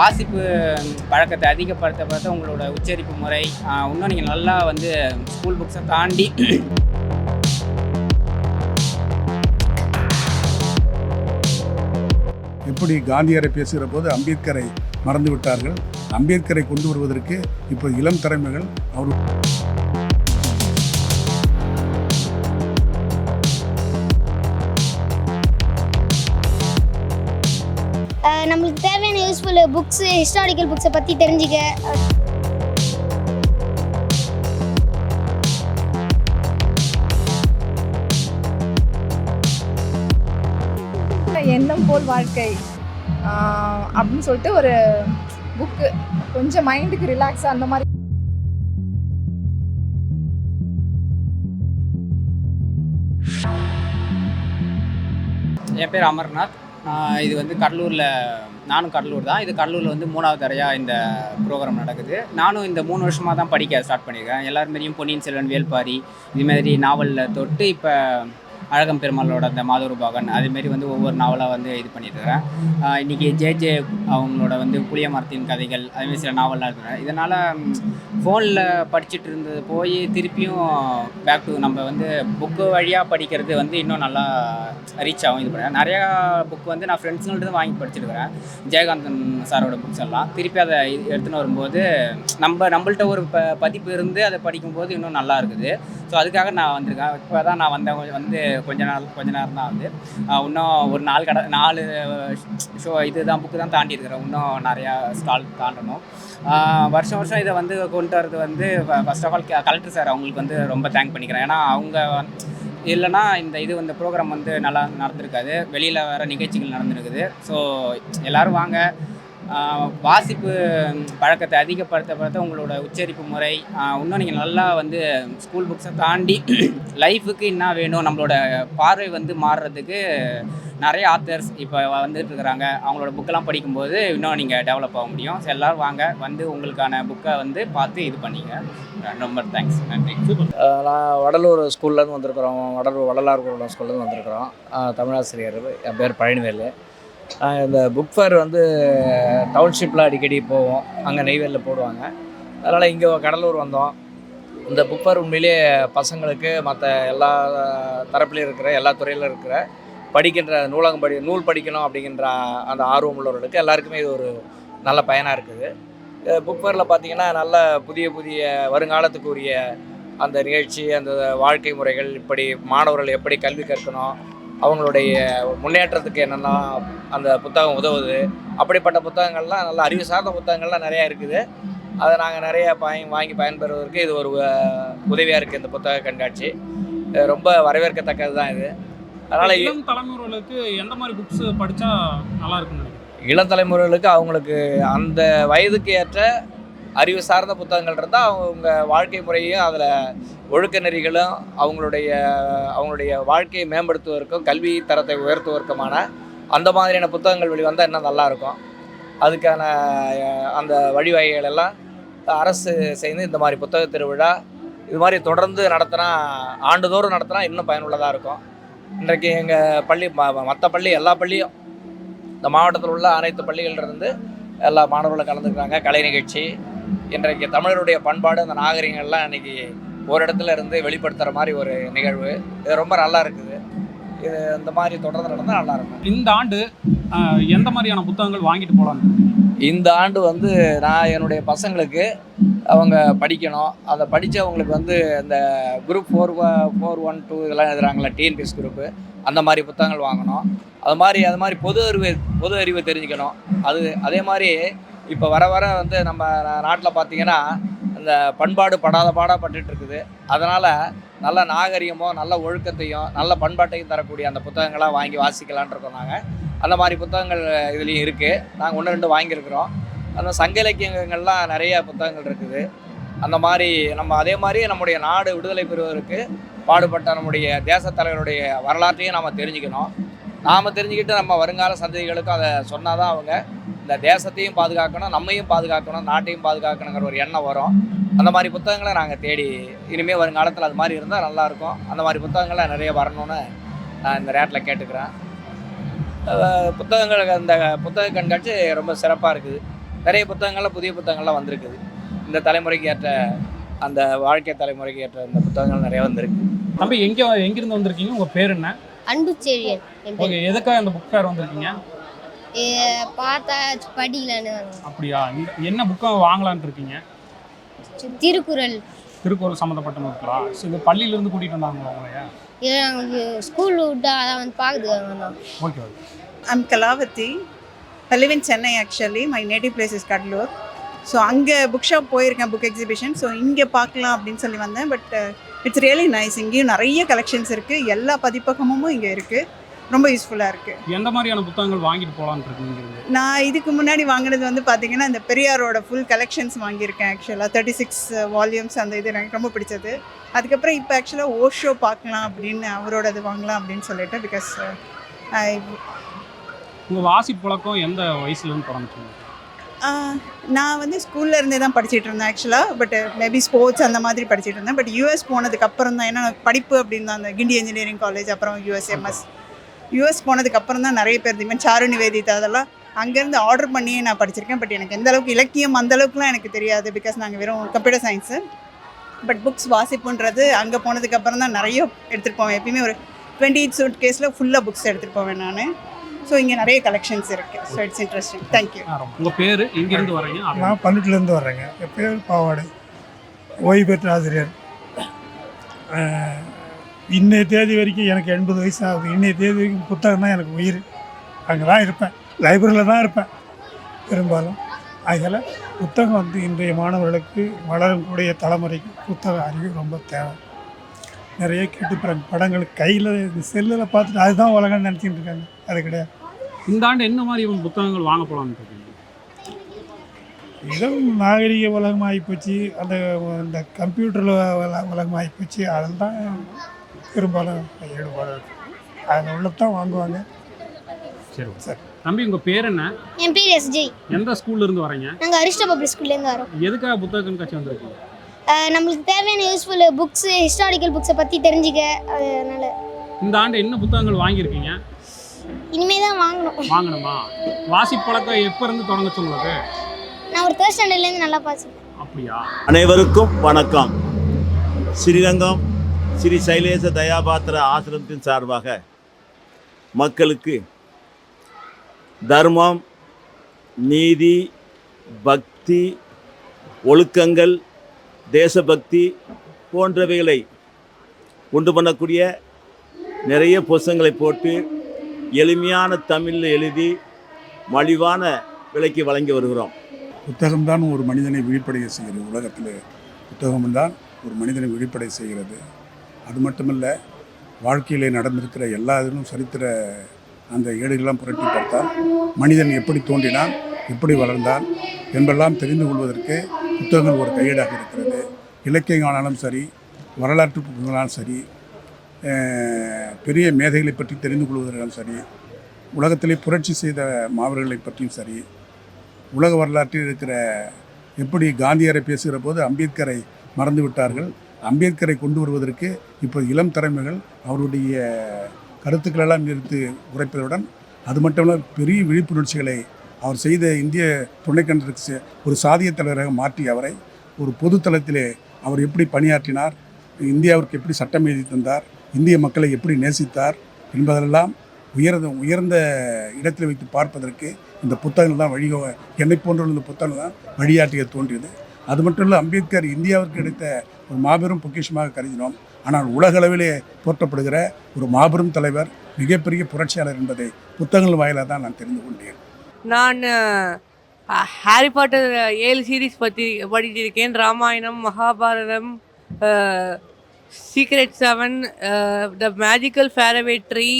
வாசிப்பு பழக்கத்தை அதிகப்படுத்த பார்த்த உங்களோட உச்சரிப்பு முறை இன்னும் நீங்கள் நல்லா வந்து ஸ்கூல் புக்ஸை தாண்டி எப்படி காந்தியரை பேசுகிற போது அம்பேத்கரை மறந்து விட்டார்கள்? அம்பேத்கரை கொண்டு வருவதற்கு இப்போ இளம் தலைமைகள் அவர் நம்மளுக்கு தேவையான யூஸ்ஃபுல் புக்ஸு ஹிஸ்டாரிக்கல் புக்ஸை பற்றி தெரிஞ்சுக்க. எண்ணம் போல் வாழ்க்கை. ஆஹ் அப்படின்னு சொல்லிட்டு ஒரு புக்கு கொஞ்சம் மைண்டுக்கு ரிலாக்ஸாக அந்த மாதிரி என் பேர் அமர்நாத். இது வந்து கடலூரில் நானும் கடலூர் தான். இது கடலூரில் வந்து மூணாவது தரையாக இந்த ப்ரோக்ராம் நடக்குது. நானும் இந்த மூணு வருஷமாக தான் படிக்க ஸ்டார்ட் பண்ணியிருக்கேன் எல்லாருமாரியும் பொன்னியின் செல்வன் வேல்பாரி இதுமாதிரி நாவலில் தொட்டு இப்போ அழகம் பெருமாளோட அந்த மாதவரூபாகன் அதுமாரி வந்து ஒவ்வொரு நாவலாக வந்து இது பண்ணிட்டு இருக்கிறேன் ஆஹ் ஜே ஜே அவங்களோட வந்து புளிய மரத்தின் கதைகள் அதுமாரி சில நாவல்லாம் இருக்கிறேன் இதனால் ஃபோனில் படிச்சுட்டு இருந்தது போய் திருப்பியும் பேக் டு நம்ம வந்து புக்கு வழியாக படிக்கிறது வந்து இன்னும் நல்லா ரீச் ஆகும் இது பண்ண. நிறையா புக் வந்து நான் ஃப்ரெண்ட்ஸுங்கள்ட்ட வாங்கி படிச்சிருக்கிறேன் ஜெயகாந்தன் சாரோட புக்ஸ் எல்லாம். திருப்பி அதை எடுத்துன்னு வரும்போது நம்ம நம்மள்ட்ட ஒரு ப பதிப்பு இருந்து அதை படிக்கும்போது இன்னும் நல்லா இருக்குது. ஸோ அதுக்காக நான் வந்திருக்கேன். இப்போ தான் நான் வந்தேன் வந்து கொஞ்ச நாள் கொஞ்ச நேரம் தான் வந்து இன்னும் ஒரு நாலு கடை நாலு ஷோ இதுதான் புக்கு தான் தாண்டி இருக்கிறேன் இன்னும் நிறையா ஸ்டால் தாண்டணும். வருஷம் வருஷம் இதை வந்து கொண்டு வரது வந்து first of all collector sir அவங்களுக்கு வந்து ரொம்ப தேங்க் பண்ணிக்கிறேன். ஏன்னா அவங்க இல்லைன்னா இந்த இது இந்த ப்ரோக்ராம் வந்து நல்லா நடந்திருக்காது. வெளியில் வர நிகழ்ச்சிகள் நடந்திருக்குது. ஸோ எல்லோரும் வாங்க. வாசிப்பு பழக்கத்தை அதிகப்படுத்த பார்த்த உங்களோட உச்சரிப்பு முறை இன்னும் நீங்கள் நல்லா வந்து ஸ்கூல் புக்ஸை தாண்டி லைஃபுக்கு என்ன வேணும் நம்மளோட பார்வை வந்து மாறுறதுக்கு நிறைய ஆத்தர்ஸ் இப்போ வந்துட்டு இருக்கிறாங்க அவங்களோட புக்கெல்லாம் படிக்கும்போது இன்னும் நீங்கள் டெவலப் ஆக முடியும். ஸோ எல்லோரும் வாங்க வந்து உங்களுக்கான புக்கை வந்து பார்த்து இது பண்ணிங்க. ரொம்ப தேங்க்ஸ் நன்றி. நான் வடலூர் ஸ்கூல்லேருந்து வந்திருக்கிறோம். வடலூர் வடலார் ஸ்கூல்லேருந்து வந்திருக்கிறோம். தமிழாசிரியர் என் பேர் பழனிவேலு. இந்த புக் ஃபேர் வந்து டவுன்ஷிப்பில் அடிக்கடி போவோம். அங்கே நெய்வேலியில் போடுவாங்க. அதனால் இங்கே கடலூர் வந்தோம். இந்த புக் ஃபேர் உண்மையிலேயே பசங்களுக்கு மற்ற எல்லா தரப்புலையும் இருக்கிற எல்லா துறையிலும் இருக்கிற படிக்கின்ற நூலகம் படி நூல் படிக்கணும் அப்படிங்கிற அந்த ஆர்வம் உள்ளவர்களுக்கு எல்லாருக்குமே இது ஒரு நல்ல பயனாக இருக்குது. புக் ஃபேரில் பார்த்திங்கன்னா நல்ல புதிய புதிய வருங்காலத்துக்குரிய அந்த நிகழ்ச்சி அந்த வாழ்க்கை முறைகள் இப்படி மாணவர்கள் எப்படி கல்வி கற்கணும் அவங்களுடைய முன்னேற்றத்துக்கு என்னென்னா அந்த புத்தகம் உதவுது. அப்படிப்பட்ட புத்தகங்கள்லாம் நல்ல அறிவு சார்ந்த புத்தகங்கள்லாம் நிறையா இருக்குது. அதை நாங்கள் நிறைய பயன் வாங்கி பயன்பெறுவதற்கு இது ஒரு உதவியாக இருக்குது இந்த புத்தக கண்காட்சி. ரொம்ப வரவேற்கத்தக்கது தான் இது. அதனால் இளம் தலைமுறைகளுக்கு எந்த மாதிரி புக்ஸ் படிச்சா நல்லா நினைக்கிறேன் இளம் தலைமுறைகளுக்கு அவங்களுக்கு அந்த வயதுக்கு ஏற்ற அறிவு சார்ந்த புத்தகங்கள் இருந்தால் அவங்க வாழ்க்கை முறையும் அதில் ஒழுக்க நெறிகளும் அவங்களுடைய அவங்களுடைய வாழ்க்கையை மேம்படுத்துவதற்கும் கல்வி தரத்தை உயர்த்துவதற்குமான அந்த மாதிரியான புத்தகங்கள் வெளிவந்தால் இன்னும் நல்லாயிருக்கும் அதுக்கான அந்த வழிவகைகள் எல்லாம் அரசு செய்து இந்த மாதிரி புத்தக திருவிழா இது மாதிரி தொடர்ந்து நடத்தினா ஆண்டுதோறும் நடத்தினா இன்னும் பயனுள்ளதாக இருக்கும். இன்றைக்கு எங்கள் பள்ளி மற்ற பள்ளி எல்லா பள்ளியும் இந்த மாவட்டத்தில் உள்ள அனைத்து பள்ளிகளிலிருந்து எல்லா மாணவர்களும் கலந்துக்கிறாங்க. கலை நிகழ்ச்சி இன்றைக்கு தமிழருடைய பண்பாடு அந்த நாகரிகங்கள்லாம் இன்னைக்கு ஒரு இடத்துல இருந்து வெளிப்படுத்துகிற மாதிரி ஒரு நிகழ்வு. இது ரொம்ப நல்லா இருக்குது. இது இந்த மாதிரி தொடர்ந்து நடந்தால் நல்லா இருக்கும். இந்த ஆண்டு எந்த மாதிரியான புத்தகங்கள் வாங்கிட்டு போகலாம் இந்த ஆண்டு வந்து நான் என்னுடைய பசங்களுக்கு அவங்க படிக்கணும். அதை படித்தவங்களுக்கு வந்து இந்த group four four one two இதெல்லாம் எழுதுறாங்களே டிஎன்பிஎஸ் குரூப்பு அந்த மாதிரி புத்தகங்கள் வாங்கணும். அது மாதிரி அது மாதிரி பொது அறிவு பொது அறிவு தெரிஞ்சுக்கணும். அது அதே மாதிரி இப்போ வர வர வந்து நம்ம நாட்டில் பார்த்தீங்கன்னா இந்த பண்பாடு படாத பாடாக இருக்குது அதனால் நல்ல நாகரிகமோ நல்ல ஒழுக்கத்தையும் நல்ல பண்பாட்டையும் தரக்கூடிய அந்த புத்தகங்களாக வாங்கி வாசிக்கலான் இருக்கோம் நாங்கள் அந்த மாதிரி புத்தகங்கள் இதுலேயும் இருக்குது நாங்கள் ஒன்று ரெண்டு வாங்கியிருக்கிறோம். அந்த சங்க இலக்கியங்கள்லாம் நிறைய புத்தகங்கள் இருக்குது. அந்த மாதிரி நம்ம அதே மாதிரி நம்முடைய நாடு விடுதலை பெறுவதற்கு பாடுபட்ட நம்முடைய தேசத் தலைவருடைய வரலாற்றையும் நாம் தெரிஞ்சுக்கணும். நாம் தெரிஞ்சுக்கிட்டு நம்ம வருங்கால சந்ததிகளுக்கும் அதை சொன்னால் தான் அவங்க இந்த தேசத்தையும் பாதுகாக்கணும் நம்மையும் பாதுகாக்கணும் நாட்டையும் பாதுகாக்கணுங்கிற ஒரு எண்ணம் வரும். அந்த மாதிரி புத்தகங்களை நாங்கள் தேடி இனிமேல் வருங்காலத்தில் அது மாதிரி இருந்தால் நல்லாயிருக்கும். அந்த மாதிரி புத்தகங்களை நிறைய வரணும்னு நான் இந்த ரேட்டில் கேட்டுக்கிறேன். புத்தகங்கள் அந்த புத்தக கண்காட்சி ரொம்ப சிறப்பாக இருக்குது. நிறைய புத்தகங்கள்லாம் புதிய புத்தகங்கள்லாம் வந்திருக்குது. இந்த தலைமுறைக்கு ஏற்ற அந்த வாழ்க்கை தலைமுறைக்கு ஏற்ற இந்த புத்தகங்கள் நிறைய வந்திருக்கு. தம்பி எங்க எங்கிருந்து வந்திருக்கீங்க? உங்க பேர் என்ன? அன்பு செழியன் என் பேர். ஓகே எதுக்காக இந்த புக் ஃபேர் வந்திருக்கீங்க? பார்த்தா படிக்கலான்னு. அப்படியா? என்ன புக்கை வாங்கலாம்னு இருக்கீங்க? சி- திருக்குறள் திருக்குறள் சம்மந்தப்பட்ட புக்கா ஸோ இது பள்ளியிலேருந்து கூட்டிகிட்டு வந்தாங்களா உங்களையா நாங்களுக்கு ஸ்கூல் விட்டா அதான் வந்து பார்க்குறதுக்காக வந்தோம். Okay okay. I live in Chennai actually. My native place is Kadlur. So அங்கே புக் ஷாப் போயிருக்கேன் புக் எக்ஸிபிஷன் ஸோ இங்கே பார்க்கலாம் அப்படின்னு சொல்லி வந்தேன். பட் இட்ஸ் ரியலி நைஸ் இங்கேயும் நிறைய கலெக்ஷன்ஸ் இருக்குது எல்லா பதிப்பகமும் இங்கே இருக்குது ரொம்ப யூஸ்ஃபுல்லாக இருக்குது எந்த மாதிரியான புத்தகங்கள் வாங்கிட்டு போகலான்னு? நான் இதுக்கு முன்னாடி வாங்கினது வந்து பார்த்தீங்கன்னா இந்த பெரியாரோட ஃபுல் கலெக்ஷன்ஸ் வாங்கியிருக்கேன் ஆக்சுவலாக தேர்ட்டி சிக்ஸ் வால்யூம்ஸ் அந்த இது எனக்கு ரொம்ப பிடிச்சது. அதுக்கப்புறம் இப்போ ஆக்சுவலாக ஓஷோ பார்க்கலாம் அப்படின்னு அவரோடது வாங்கலாம் அப்படின்னு சொல்லிட்டு பிகாஸ் உங்க வாசி பழக்கம் எந்த வயசுலேருந்து தொடங்குச்சுங்க நான் வந்து ஸ்கூல்ல இருந்தே தான் படிச்சிட்டு இருந்தேன் ஆக்சுவலாக பட் மேபி ஸ்போர்ட்ஸ் அந்த மாதிரி படிச்சிட்டு இருந்தேன். பட் யூஎஸ் போனதுக்கு அப்புறம் தான் ஏன்னா படிப்பு அப்படின்னு தான் அந்த கிண்டி இன்ஜினியரிங் காலேஜ் அப்புறம் யூஎஸ்எம்எஸ் யூஎஸ் போனதுக்கு அப்புறம் தான் நிறைய பேர் தீமன் சாரு நிவேதிதா அதெல்லாம் அங்கேருந்து ஆர்டர் பண்ணியே நான் படிச்சிருக்கேன். பட் எனக்கு எந்த அளவுக்கு இலக்கியம் அந்த அளவுக்குலாம் எனக்கு தெரியாது பிகாஸ் நாங்கள் வெறும் கம்ப்யூட்டர் சயின்ஸு பட் புக்ஸ் வாசிப்புன்றது அங்கே போனதுக்கு அப்புறம் தான் நிறைய எடுத்துகிட்டு போவேன். எப்பயுமே ஒரு டுவெண்ட்டி எயிட் சூட் கேஸில் ஃபுல்லாக புக்ஸ் எடுத்துகிட்டு போவேன் நான். ஸோ இங்கே நிறைய கலெக்ஷன்ஸ் இருக்குது so it's interesting thank you ஆ, ரொம்ப. உங்க பேர் எங்கிருந்து வரீங்க நான் பன்னெண்டுலேருந்து வர்றேங்க. என் பேர் பாவாடை. ஓய்வு பெற்ற ஆசிரியர். அஹ், இன்னைய தேதி வரைக்கும் எனக்கு எண்பது வயசு ஆகுது. இன்னைய தேதி வரைக்கும் புத்தகம் தான் எனக்கு உயிர். அங்கே தான் இருப்பேன். லைப்ரரியில் தான் இருப்பேன். பெரும்பாலும். அதனால் புத்தகம் வந்து இன்றைய மாணவர்களுக்கு வளரக்கூடிய தலைமுறைக்கு புத்தக அறிவு ரொம்ப தேவை. நிறைய கேட்டுப்புறாங்க படங்கள் கையில் செல்லில் பார்த்துட்டு அதுதான் உலகம்னு நினச்சிட்டு இருக்காங்க. அது கிடையாது. இந்த ஆண்டு என்ன மாதிரி புத்தகங்கள் வாங்க போகலான்னு இடம் நாகரிக உலகம் ஆகிப்போச்சு அந்த இந்த கம்ப்யூட்டரில் உலகம் ஆகிப்போச்சு அதில் தான் பெரும்பாலும் ஈடுபாடு. அதில் உள்ளதான் வாங்குவாங்க. சரி. சரி. தம்பி உங்க பேர் என்ன? என் பேர் எஸ்ஜே எந்த ஸ்கூல்ல இருந்து வரீங்க நாங்கள் அரிஷ்ட பப்ளிக் ஸ்கூல்லேருந்து வரோம் எதுக்காக புத்தக கண்காட்சி வந்திருக்கீங்க? நம்மளுக்கு தேவையான யூஸ்ஃபுல் புக்ஸு ஹிஸ்டாரிக்கல் புக்ஸை பற்றி தெரிஞ்சுக்க அதனால். இந்த ஆண்டு என்ன புத்தகங்கள் வாங்கியிருக்கீங்க? இனிமே தான் வாங்கணும். வாங்கணுமா? வாசி பழக்கம் எப்போ இருந்து தொடங்குச்சு உங்களுக்கு? நான் ஒரு தேர்ட் ஸ்டாண்டர்ட்லேருந்து நல்லா பாசிப்பேன் அப்படியா? அனைவருக்கும் வணக்கம். ஸ்ரீரங்கம் ஸ்ரீ சைலேச தயாபாத்திர ஆசிரமத்தின் சார்பாக மக்களுக்கு தர்மம் நீதி பக்தி ஒழுக்கங்கள் தேசபக்தி போன்றவைகளை உண்டு பண்ணக்கூடிய நிறைய புஸ்தங்களை போட்டு எளிமையான தமிழில் எழுதி மலிவான விலைக்கு வழங்கி வருகிறோம். புத்தகம்தான் ஒரு மனிதனை விழிப்படைய செய்கிறது. உலகத்தில் புத்தகம்தான் ஒரு மனிதனை விழிப்படை செய்கிறது. அது மட்டுமல்ல வாழ்க்கையில் நடந்திருக்கிற எல்லா இதிலும் சரித்திர அந்த ஏடுகளெல்லாம் புரட்டி பார்த்தால் மனிதன் எப்படி தோன்றினான் எப்படி வளர்ந்தான் என்பெல்லாம் தெரிந்து கொள்வதற்கு புத்தகங்கள் ஒரு கையேடாக இருக்கிறது. இலக்கியங்களானாலும் சரி வரலாற்று புத்தகங்களாலும் சரி பெரிய மேதைகளை பற்றி தெரிந்து கொள்வதற்காலும் சரி உலகத்திலே புரட்சி செய்த மாவீரர்களை பற்றியும் சரி உலக வரலாற்றில் இருக்கிற எப்படி காந்தியரை பேசுகிற போது அம்பேத்கரை மறந்து விட்டார்கள் அம்பேத்கரை கொண்டு வருவதற்கு இப்போ இளம் தலைமைகள் அவருடைய கருத்துக்களெல்லாம் நிறுத்து உரைப்பதுடன் அது மட்டுமல்ல பெரிய விழிப்புணர்ச்சிகளை அவர் செய்த இந்திய துணைக்கண்டத்துக்கு ஒரு சாதிய தலைவராக மாற்றி அவரை ஒரு பொது தளத்திலே அவர் எப்படி பணியாற்றினார் இந்தியாவிற்கு எப்படி சட்டம் எழுதி தந்தார் இந்திய மக்களை எப்படி நேசித்தார் என்பதெல்லாம் உயர்ந்த உயர்ந்த இடத்தில் வைத்து பார்ப்பதற்கு இந்த புத்தகங்கள் தான் வழி என்னை போன்ற இந்த புத்தகங்கள் தான் வழியாட்டிய தோன்றியது. அது மட்டும் இல்லை அம்பேத்கர் இந்தியாவிற்கு கிடைத்த ஒரு மாபெரும் பொக்கிஷமாக கருதினோம். ஆனால் உலகளவிலே போற்றப்படுகிற ஒரு மாபெரும் தலைவர் மிகப்பெரிய புரட்சியாளர் என்பதை புத்தகங்கள் வாயிலாக தான் நான் தெரிந்து கொண்டேன். நான் ஹாரி பாட்டர் ஏழு சீரீஸ் பற்றி படித்திருக்கேன். Ramayanam Mahabharatam secret seven the magical faraway tree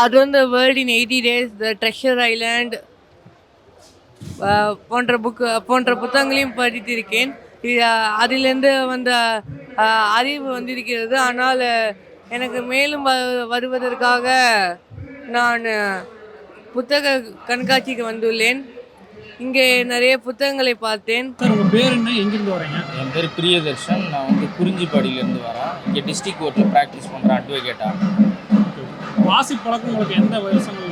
around the world in eighty days the treasure island போன்ற புக்கு போன்ற புத்தகங்களையும் படித்திருக்கேன். அதிலிருந்து வந்த அறிவு வந்திருக்கிறது. ஆனால் எனக்கு மேலும் வ- வருவதற்காக நான் புத்தக கண்காட்சிக்கு வந்துள்ளேன். இங்கே நிறைய புத்தகங்களை பார்த்தேன். சார் உங்க பேர் என்ன? எங்கிருந்து வரீங்க என் பேர் பிரியதர்ஷன். நான் வந்து குறிஞ்சிப்பாடியிலேருந்து வரேன். இங்கே டிஸ்ட்ரிக்ட் கோர்ட்டில் ப்ராக்டிஸ் பண்ணுறேன் அட்வொகேட்டாக வாசி பழக்கம் உங்களுக்கு எந்த தொடங்குச்சு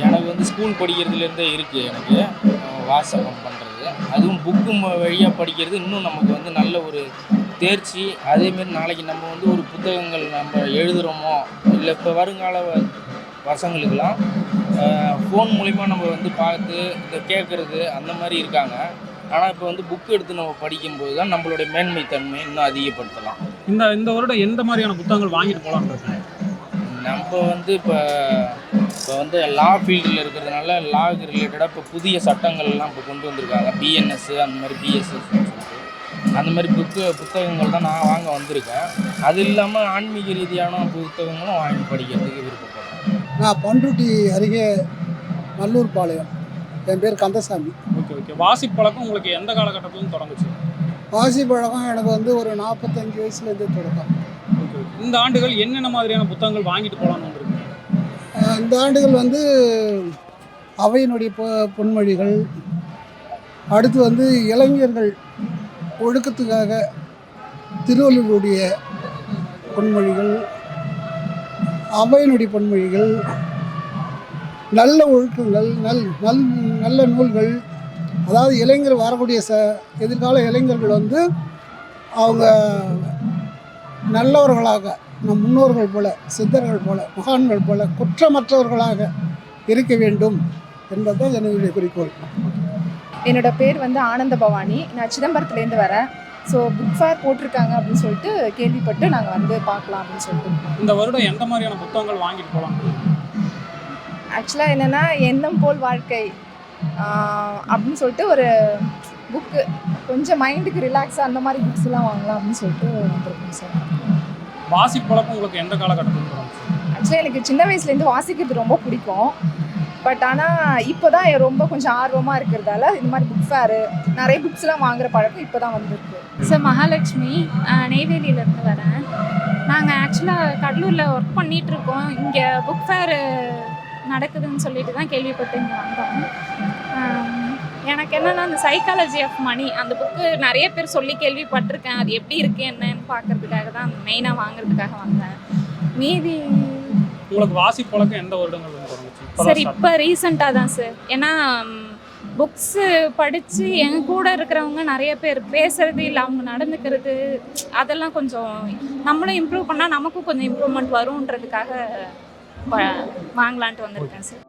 எனக்கு வந்து ஸ்கூல் படிக்கிறதுலேருந்தே இருக்குது எனக்கு. வாசகம் பண்ணுறது அதுவும் புக்கு வழியாக படிக்கிறது இன்னும் நமக்கு வந்து நல்ல ஒரு தேர்ச்சி. அதேமாரி நாளைக்கு நம்ம வந்து ஒரு புத்தகங்கள் நம்ம எழுதுகிறோமோ இல்லை இப்போ வருங்கால வ- பசங்களுக்கெல்லாம் ஃபோன் மூலிமா நம்ம வந்து பார்த்து இந்த கேட்குறது அந்த மாதிரி இருக்காங்க. ஆனால் இப்போ வந்து புக் எடுத்து நம்ம படிக்கும்போது தான் நம்மளுடைய மேன்மை தன்மை இன்னும் அதிகப்படுத்தலாம். இந்த இந்த வருடம் எந்த மாதிரியான புத்தகங்கள் வாங்கிட்டு போகலான்னு இருக்கேன் நம்ம வந்து இப்போ இப்போ வந்து லா ஃபீல்டில் இருக்கிறதுனால லாக்கு ரிலேட்டடாக இப்போ புதிய சட்டங்கள்லாம் இப்போ கொண்டு வந்திருக்காங்க. பிஎன்எஸ் அந்த மாதிரி பிஎஸ்எஸ் அந்த மாதிரி புக்கு புத்தகங்கள் தான் நான் வாங்க வந்திருக்கேன். அது இல்லாமல் ஆன்மீக ரீதியான புத்தகங்களும் வாங்கி படிக்கிறதுக்கு விருப்பப்படுறேன். நான் பண்ருட்டி அருகே நல்லூர் பாளையம். என் பேர் கந்தசாமி. Okay okay. வாசிப்பு பழக்கம் உங்களுக்கு எந்த காலகட்டத்திலும் தொடங்குச்சு? வாசி பழக்கம் எனக்கு வந்து ஒரு நாற்பத்தஞ்சு வயசுலேருந்து தொடக்கம். இந்த ஆண்டுகள் என்னென்ன மாதிரியான புத்தகங்கள் வாங்கிட்டு போகலாம்னு இந்த ஆண்டுகள் வந்து அவையினுடைய பொ பொன்மொழிகள் அடுத்து வந்து இளைஞர்கள் ஒழுக்கத்துக்காக திருவள்ளுவருடைய பொன்மொழிகள் அவையினுடைய பொன்மொழிகள் நல்ல ஒழுக்கங்கள் நல் நல் நல்ல நூல்கள் அதாவது இளைஞர் வரக்கூடிய ச எதிர்கால இளைஞர்கள் வந்து அவங்க நல்லவர்களாக நம் முன்னோர்கள் போல சித்தர்கள் போல மகான்கள் போல குற்றமற்றவர்களாக இருக்க வேண்டும் என்பதுதான் என்னுடைய குறிக்கோள். என்னோட பேர் வந்து ஆனந்த பவானி. நான் சிதம்பரத்துலேருந்து வரேன். ஸோ புக் ஃபேர் போட்டிருக்காங்க அப்படின்னு சொல்லிட்டு கேள்விப்பட்டு நாங்கள் வந்து பார்க்கலாம் அப்படின்னு சொல்லிட்டு. இந்த வருடம் எந்த மாதிரியான புத்தகங்கள் வாங்கிட்டு போகலாம்? ஆக்சுவலாக என்னென்னா எண்ணம் போல் வாழ்க்கை அப்படின்னு சொல்லிட்டு ஒரு புக்கு கொஞ்சம் மைண்டுக்கு ரிலாக்ஸாக அந்த மாதிரி புக்ஸ் எல்லாம் வாங்கலாம் அப்படின்னு சொல்லிட்டு வந்திருக்கோம் சார் வாசிப்பு பழக்கம் உங்களுக்கு எந்த காலகட்டத்திலும் தொடங்குச்சு ஆக்சுவலாக எனக்கு சின்ன வயசுலேருந்து வாசிக்கிறது ரொம்ப பிடிக்கும். பட் ஆனால் இப்போ தான் ரொம்ப கொஞ்சம் ஆர்வமாக இருக்கிறதால இந்த மாதிரி புக் ஃபேரு நிறைய புக்ஸ்லாம் வாங்குற பழக்கம் இப்போ தான் வந்திருக்கு. சார் மகாலட்சுமி நெய்வேலியிலேருந்து வரேன். நாங்கள் ஆக்சுவலாக கடலூரில் ஒர்க் பண்ணிட்டு இருக்கோம் இங்கே புக் ஃபேர் நடக்குதுன்னு சொல்லிட்டு தான் கேள்விப்பட்டு இங்கே வந்தோம். எனக்கு என்னென்னா அந்த சைக்காலஜி ஆஃப் மணி அந்த புக்கு நிறைய பேர் சொல்லி கேள்விப்பட்டிருக்கேன். அது எப்படி இருக்கு என்னன்னு பார்க்கறதுக்காக தான் மெயினாக வாங்குறதுக்காக வந்தேன் மீதி உங்களுக்கு வாசிப்பு பழக்கம் எந்த வருடங்கள் சார் இப்போ ரீசெண்டாக தான் சார் ஏன்னா புக்ஸு படித்து எங்க கூட இருக்கிறவங்க நிறைய பேர் பேசுறது இல்லை அவங்க நடந்துக்கிறது அதெல்லாம் கொஞ்சம் நம்மளும் இம்ப்ரூவ் பண்ணால் நமக்கும் கொஞ்சம் இம்ப்ரூவ்மெண்ட் வரும்ன்றதுக்காக வாங்கலான்ட்டு வந்திருக்கேன் சார்